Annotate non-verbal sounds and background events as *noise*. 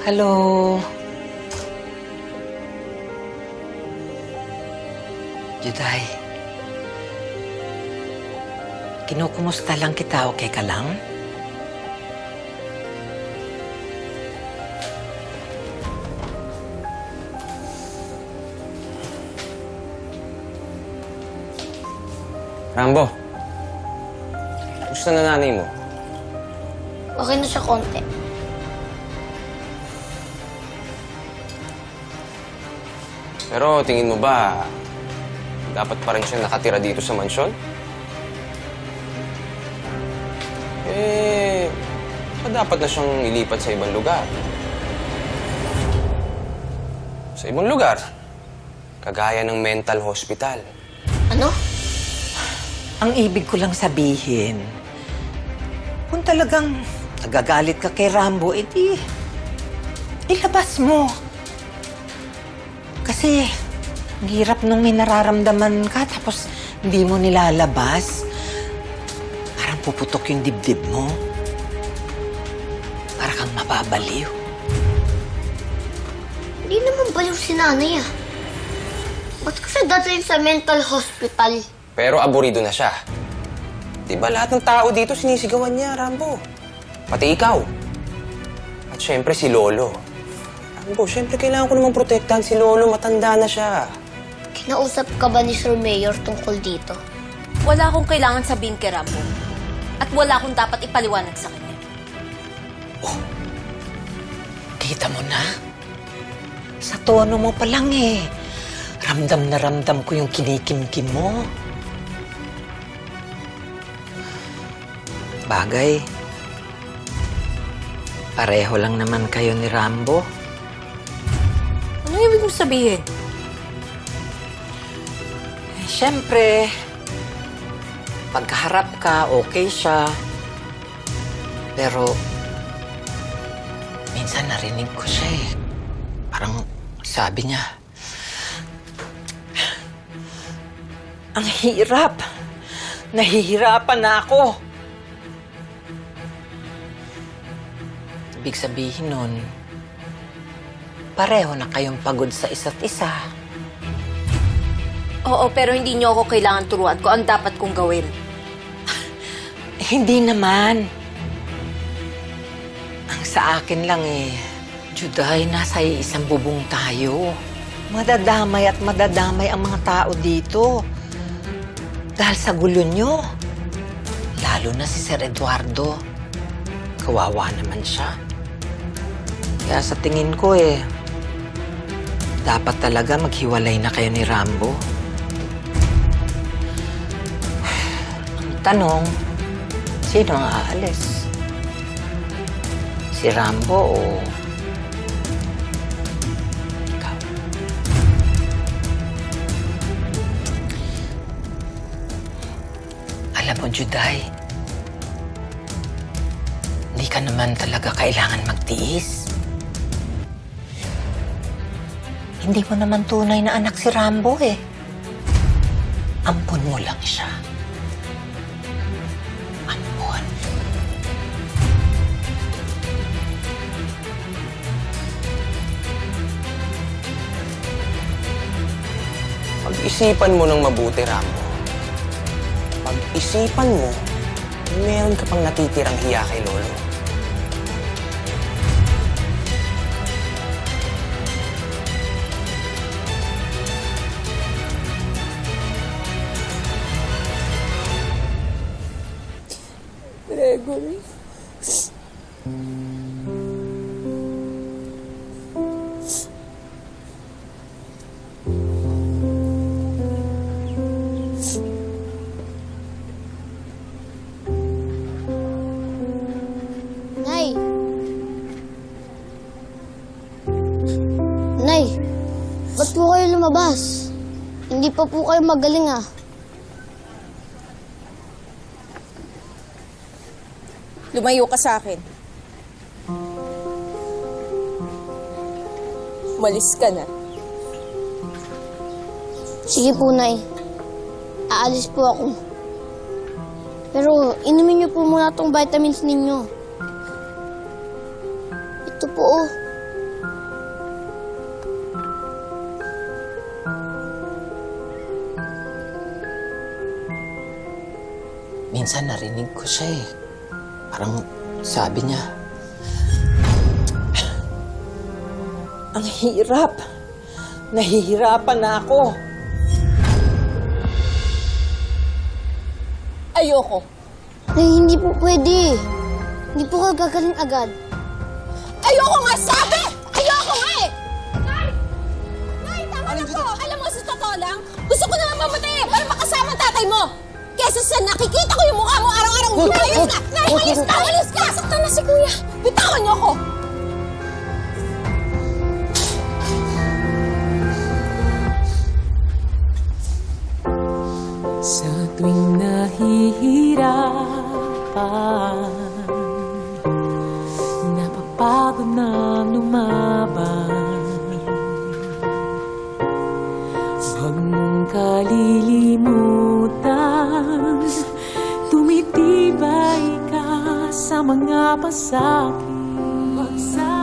Hello? Juday. Kinukumusta lang kita, okay ka lang? Rambo, gusto na nanay mo? Okay na siya konti. Pero tingin mo ba, dapat pa rin siya nakatira dito sa mansyon? Eh, dapat na siyang ilipat sa ibang lugar. Sa ibang lugar, kagaya ng mental hospital. Ano? Ang ibig ko lang sabihin, kung talagang nagagalit ka kay Rambo, edi ilabas mo. Kasi ang hirap nung may nararamdaman ka tapos hindi mo nilalabas. Parang puputok yung dibdib mo. Para kang mababaliw. Hindi naman baliw si nanay ah. Ba't ko siya dadalhin sa mental hospital? Pero aburido na siya. Di ba lahat ng tao dito sinisigawan niya, Rambo? Pati ikaw. At syempre si Lolo. Rambo, syempre kailangan ko namang protektahan si Lolo. Matanda na siya. Kinausap ka ba ni Sir Mayor tungkol dito? Wala akong kailangan sabihin kay Rambo. At wala akong dapat ipaliwanag sa kanya. Kita mo na? Sa tono mo pa lang eh. Ramdam na ramdam ko yung kinikimkim mo. Bagay. Pareho lang naman kayo ni Rambo. Ibig mong sabihin? Eh, Siyempre, pagkaharap ka, okay siya. Pero, minsan narinig ko siya eh. Parang sabi niya, ang hirap. Nahihirapan na ako. Ibig sabihin nun, pareho na kayong pagod sa isa't isa. Oo, pero hindi niyo ako kailangan turuan ko ang dapat kong gawin. Eh, *laughs* hindi naman. Ang sa akin lang eh, Juday, nasa isang bubong tayo. Madadamay at madadamay ang mga tao dito. Dahil sa gulo nyo. Lalo na si Sir Eduardo. Kawawa naman siya. Kaya sa tingin ko eh, dapat talaga maghiwalay na kayo ni Rambo. Ang tanong, Sino ang aalis? Si Rambo o ikaw? Alam mo, Juday, hindi ka naman talaga kailangan magtiis. Hindi mo naman tunay na anak si Rambo eh. Ampun mo lang siya. Ampun. Pag-isipan mo ng mabuti, Rambo. Pag-isipan mo, meron ka pang natitirang hiya kay Lolo. Nay! Nay! Ba't po kayo lumabas? Hindi pa po kayo magaling ah. Lumayo ka sa akin. Umalis ka na. Sige po, Nay. Aalis po ako. Pero inumin niyo po muna tong vitamins ninyo. Ito po, oh. Minsan narinig ko siya eh. Parang sabi niya, ang hirap. Nahihirapan na ako. Ayoko. Nay, hindi po pwede. Hindi po ka gagaling agad. Ayoko nga sabi! Ayoko nga eh! Nay! Nay, tama na po! Alam mo, sa totoo lang, gusto ko naman mamatay eh, para makasama ang tatay mo! Kesa sa nakikita ko yung mukha mo araw-araw, umalis ka! Nay, umalis ka! Umalis ka! Saktan na si kuya! Bitawan niyo ako! Sa tuwing nahihirapan Napapagod na lumaban mga pasakit.